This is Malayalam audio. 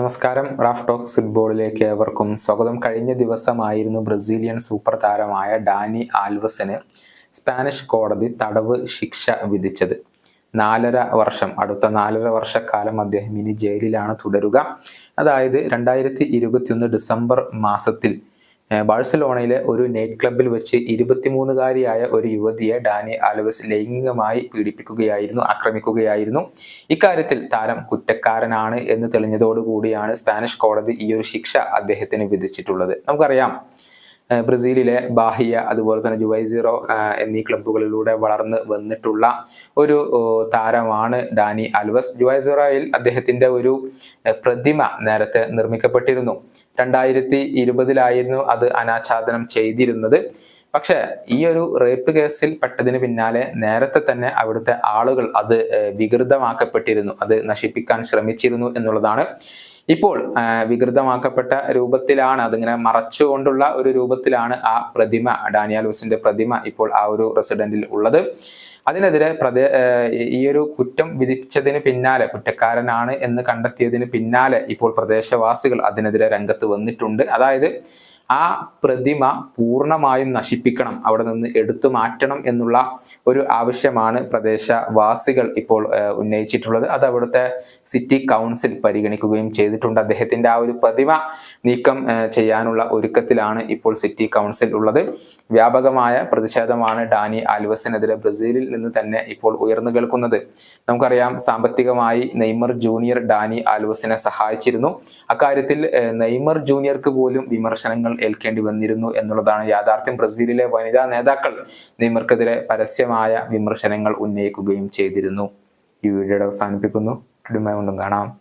നമസ്കാരം. റാഫ് ടോക്സ് ഫുട്ബോളിലേക്ക് ഏവർക്കും സ്വാഗതം. കഴിഞ്ഞ ദിവസമായിരുന്നു ബ്രസീലിയൻ സൂപ്പർ താരമായ ഡാനി ആൽവസിന് സ്പാനിഷ് കോടതി തടവ് ശിക്ഷ വിധിച്ചത്. നാലര വർഷം അടുത്ത നാലര വർഷക്കാലം അദ്ദേഹം ഇനി ജയിലിലാണ് തുടരുക. അതായത് രണ്ടായിരത്തി ഡിസംബർ മാസത്തിൽ ബാഴ്സലോണയിലെ ഒരു നൈറ്റ് ക്ലബിൽ വെച്ച് ഇരുപത്തിമൂന്നുകാരിയായ ഒരു യുവതിയെ ഡാനി അലവസ് ലൈംഗികമായി പീഡിപ്പിക്കുകയായിരുന്നു ആക്രമിക്കുകയായിരുന്നു. ഇക്കാര്യത്തിൽ താരം കുറ്റക്കാരനാണ് എന്ന് തെളിഞ്ഞതോടുകൂടിയാണ് സ്പാനിഷ് കോടതി ഈ ഒരു ശിക്ഷ അദ്ദേഹത്തിന് വിധിച്ചിട്ടുള്ളത്. നമുക്കറിയാം ബ്രസീലിലെ ബാഹിയ അതുപോലെ തന്നെ ജുവൈസിറോ എന്നീ ക്ലബ്ബുകളിലൂടെ വളർന്ന് വന്നിട്ടുള്ള ഒരു താരമാണ് ഡാനി അൽവസ് ജുവൈസിറോയിൽ അദ്ദേഹത്തിന്റെ ഒരു പ്രതിമ നേരത്തെ നിർമ്മിക്കപ്പെട്ടിരുന്നു. രണ്ടായിരത്തി ഇരുപതിലായിരുന്നു അത് അനാച്ഛാദനം ചെയ്തിരുന്നത്. പക്ഷെ ഈ ഒരു റേപ്പ് കേസിൽ പെട്ടതിന് പിന്നാലെ നേരത്തെ തന്നെ അവിടുത്തെ ആളുകൾ അത് വികൃതമാക്കപ്പെട്ടിരുന്നു. അത് നശിപ്പിക്കാൻ ശ്രമിച്ചിരുന്നു എന്നുള്ളതാണ് ഇപ്പോൾ വികൃതമാക്കപ്പെട്ട രൂപത്തിലാണ് അതിങ്ങനെ മറച്ചുകൊണ്ടുള്ള ഒരു രൂപത്തിലാണ് ആ പ്രതിമ ഡാനിയാലോസിന്റെ പ്രതിമ ഇപ്പോൾ ആ ഒരു റെസിഡന്റിൽ ഉള്ളത്. അതിനെതിരെ പ്രദേ ഈ ഒരു കുറ്റം വിധിച്ചതിന് പിന്നാലെ കുറ്റക്കാരനാണ് എന്ന് കണ്ടെത്തിയതിന് പിന്നാലെ ഇപ്പോൾ പ്രദേശവാസികൾ അതിനെതിരെ രംഗത്ത് വന്നിട്ടുണ്ട്. അതായത് ആ പ്രതിമ പൂർണമായും നശിപ്പിക്കണം അവിടെ നിന്ന് എടുത്തു മാറ്റണം എന്നുള്ള ഒരു ആവശ്യമാണ് പ്രദേശവാസികൾ ഇപ്പോൾ ഉന്നയിച്ചിട്ടുള്ളത്. അത് അവിടുത്തെ സിറ്റി കൗൺസിൽ പരിഗണിക്കുകയും ചെയ്തിട്ടുണ്ട്. അദ്ദേഹത്തിന്റെ ആ ഒരു പ്രതിമ നീക്കം ചെയ്യാനുള്ള ഒരുക്കത്തിലാണ് ഇപ്പോൾ സിറ്റി കൗൺസിൽ ഉള്ളത്. വ്യാപകമായ പ്രതിഷേധമാണ് ഡാനി ആൽവസിനെതിരെ ബ്രസീലിൽ നിന്ന് തന്നെ ഇപ്പോൾ ഉയർന്നു കേൾക്കുന്നത്. നമുക്കറിയാം സാമ്പത്തികമായി നെയ്മർ ജൂനിയർ ഡാനി ആൽവസിനെ സഹായിച്ചിരുന്നു. അക്കാര്യത്തിൽ നെയ്മർ ജൂനിയർക്ക് പോലും വിമർശനങ്ങൾ ഏൽക്കേണ്ടി വന്നിരുന്നു എന്നുള്ളതാണ് യാഥാർത്ഥ്യം. ബ്രസീലിലെ വനിതാ നേതാക്കൾ നെയ്മർക്കെതിരെ പരസ്യമായ വിമർശനങ്ങൾ ഉന്നയിക്കുകയും ചെയ്തിരുന്നു. ഈ വീഡിയോയുടെ അവസാനിപ്പിക്കുന്നു. കാണാം.